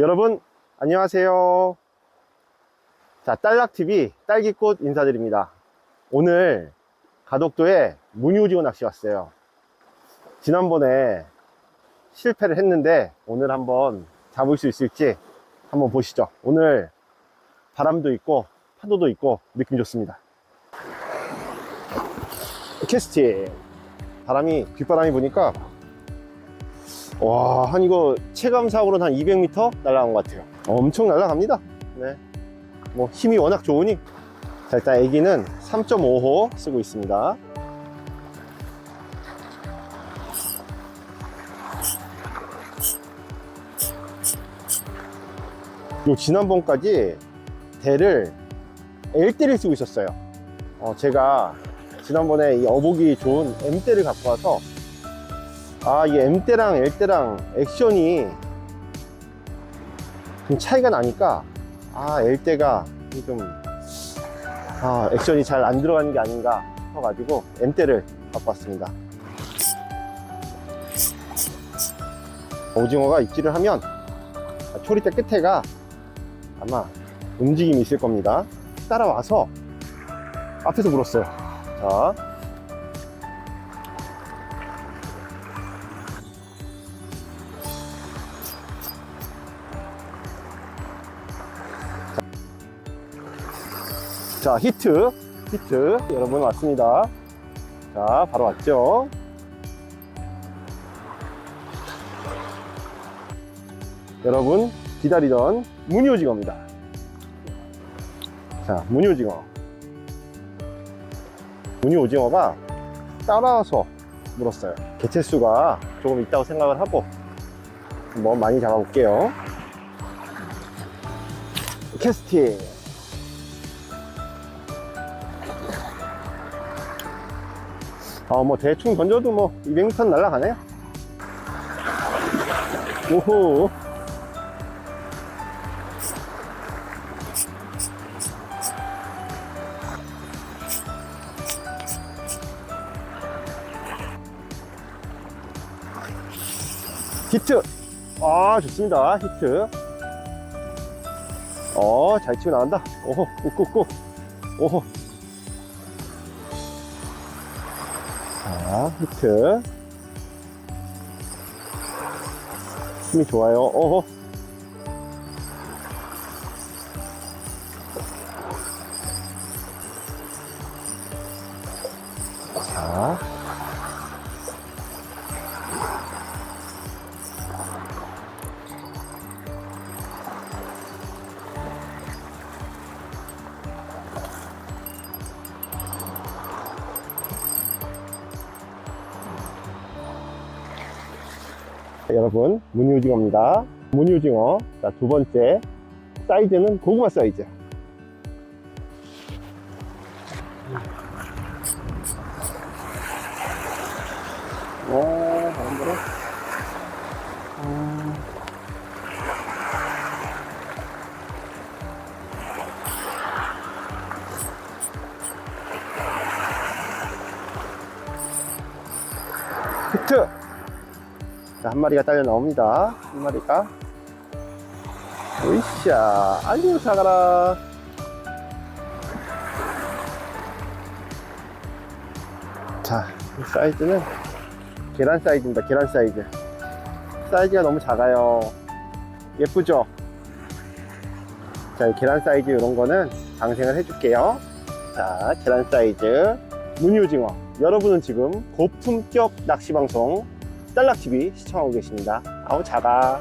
여러분 안녕하세요. 자 딸락TV 딸기꽃 인사드립니다. 오늘 가덕도에 무늬오징어 낚시 왔어요. 지난번에 실패를 했는데 오늘 한번 잡을 수 있을지 한번 보시죠. 오늘 바람도 있고 파도도 있고 느낌 좋습니다. 캐스팅 바람이 뒷바람이 보니까 와, 한 이거 체감상으로는 한 200m 날아간 것 같아요. 엄청 날아갑니다. 네. 뭐 힘이 워낙 좋으니. 자, 일단 애기는 3.5호 쓰고 있습니다. 요 지난번까지 대를 L대를 쓰고 있었어요. 어, 제가 지난번에 이 어복이 좋은 M대를 갖고 와서 아, 이 M대랑 L대랑 액션이 좀 차이가 나니까, 아, L대가 좀, 아, 액션이 잘 안 들어가는 게 아닌가 싶어가지고 M대를 갖고 왔습니다. 오징어가 입질을 하면 초리대 끝에가 아마 움직임이 있을 겁니다. 따라와서 앞에서 물었어요. 자, 자, 히트. 히트. 여러분 왔습니다. 자, 바로 왔죠. 여러분 기다리던 무늬오징어입니다. 자, 무늬오징어. 무늬오징어가 따라와서 물었어요. 개체수가 조금 있다고 생각을 하고 한번 많이 잡아볼게요. 캐스팅. 아, 뭐, 대충 던져도 뭐, 200m 날아가네요. 오호. 히트. 아, 좋습니다. 히트. 어, 잘 치고 나간다. 오호, 꾹꾹꾹. 오호. 자, 히트. 힘이 좋아요. 어허. 자. 여러분, 무늬오징어입니다. 무늬오징어. 자, 두 번째. 사이즈는 고구마 사이즈. 오, 바람 불어. 아. 히트! 자, 한 마리가 딸려 나옵니다. 한 마리가. 으쌰. 아이고, 작아라. 자, 이 사이즈는 계란 사이즈입니다. 계란 사이즈. 사이즈가 너무 작아요. 예쁘죠? 자, 이 계란 사이즈 이런 거는 방생을 해줄게요. 자, 계란 사이즈. 무늬오징어. 여러분은 지금 고품격 낚시 방송 딸락TV 시청하고 계십니다. 아우, 작아.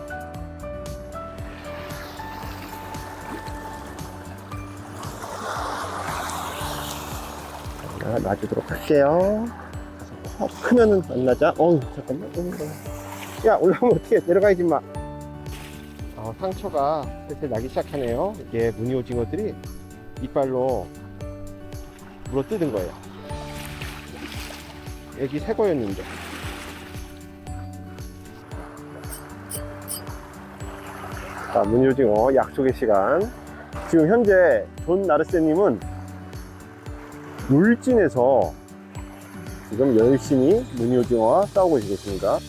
자, 놔주도록 할게요. 커, 크면은 만나자. 어우, 잠깐만. 야, 올라오면 어떻게 내려가야지, 마. 어, 상처가 슬슬 나기 시작하네요. 이게 무늬 오징어들이 이빨로 물어 뜯은 거예요. 여기 새 거였는데. 자, 문효징어 약속의 시간. 지금 현재 존 나르세님은 울진에서 지금 열심히 문효징어와 싸우고 계십니다.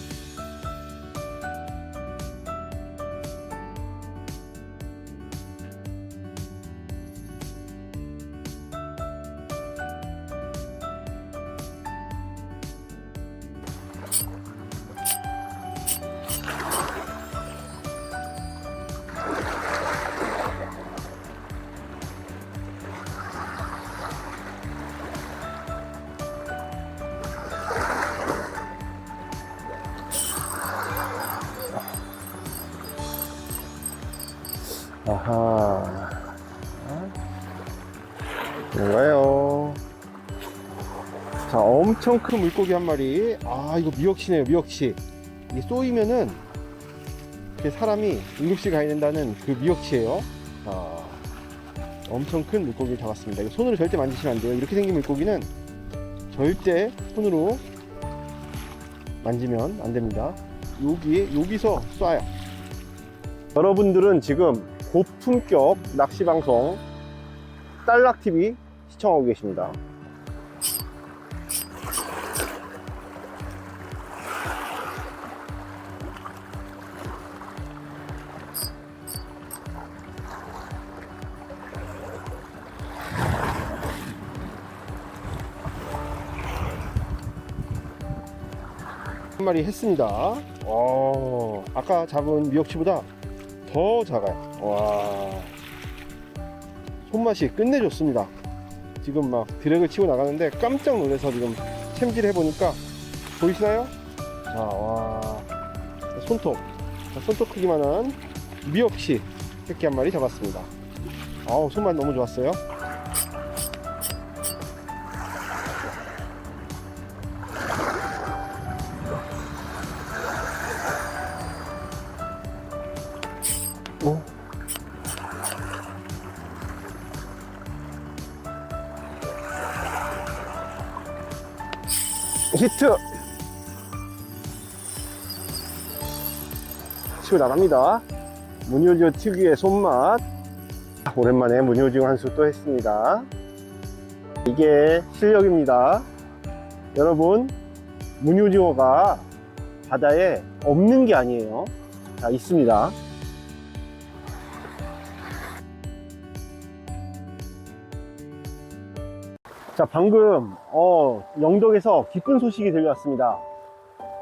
아하. 뭔가요? 자, 엄청 큰 물고기 한 마리. 아, 이거 미역치네요, 미역치. 이게 쏘이면은, 이렇게 사람이 응급실 가야 된다는 그 미역치예요. 자, 엄청 큰 물고기를 잡았습니다. 이거 손으로 절대 만지시면 안 돼요. 이렇게 생긴 물고기는 절대 손으로 만지면 안 됩니다. 여기, 여기서 쏴요. 여러분들은 지금 고품격 낚시 방송 딸락TV 시청하고 계십니다. 한 마리 했습니다. 어, 아까 잡은 미역치보다 더 작아요. 와. 손맛이 끝내줬습니다. 지금 막 드랙을 치고 나가는데 깜짝 놀라서 지금 챔질 해보니까 보이시나요? 자, 와. 손톱. 자, 손톱 크기만한 미역치 새끼 한 마리 잡았습니다. 아우, 손맛 너무 좋았어요. 히트! 치고 나갑니다. 문효지오 특유의 손맛. 오랜만에 문효지오 한수 또 했습니다. 이게 실력입니다. 여러분, 문효지오가 바다에 없는 게 아니에요. 자, 있습니다. 자, 방금, 어, 영덕에서 기쁜 소식이 들려왔습니다.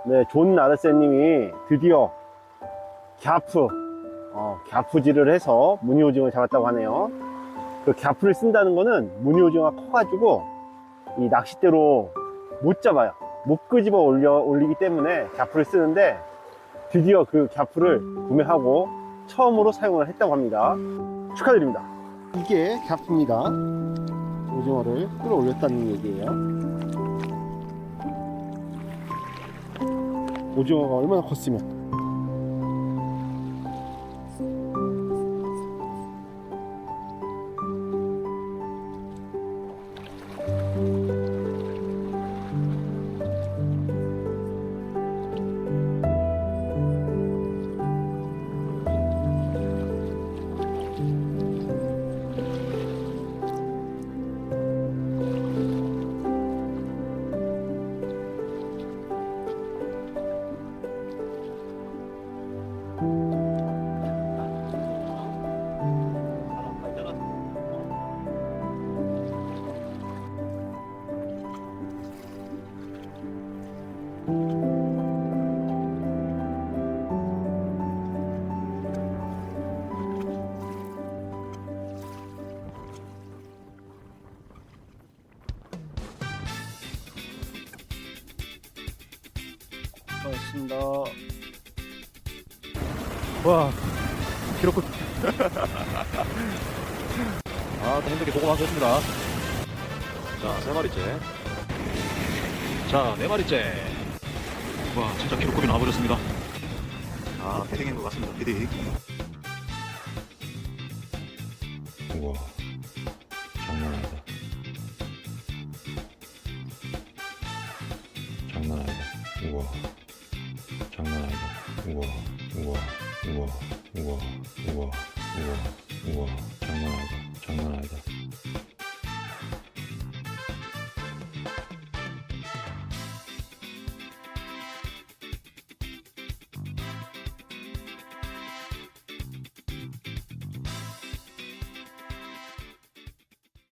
네, 존 나르세님이 드디어 갸프, 어, 갸프질을 해서 무늬오징어를 잡았다고 하네요. 그 갸프를 쓴다는 거는 무늬오징어가 커가지고 이 낚싯대로 못 잡아요. 못 끄집어 올려, 올리기 때문에 갸프를 쓰는데 드디어 그 갸프를 구매하고 처음으로 사용을 했다고 합니다. 축하드립니다. 이게 갸프입니다. 오징어를 끌어올렸다는 얘기예요. 오징어가 얼마나 컸으면 고맙습니다. 와 기록 아, 또 힘들게 보고 나왔습니다. 자, 세 마리째. 자, 네 마리째. 와, 진짜 기록급이 나와버렸습니다. 아, 패딩인 것 같습니다, 패딩. 우와 우와 우와 장난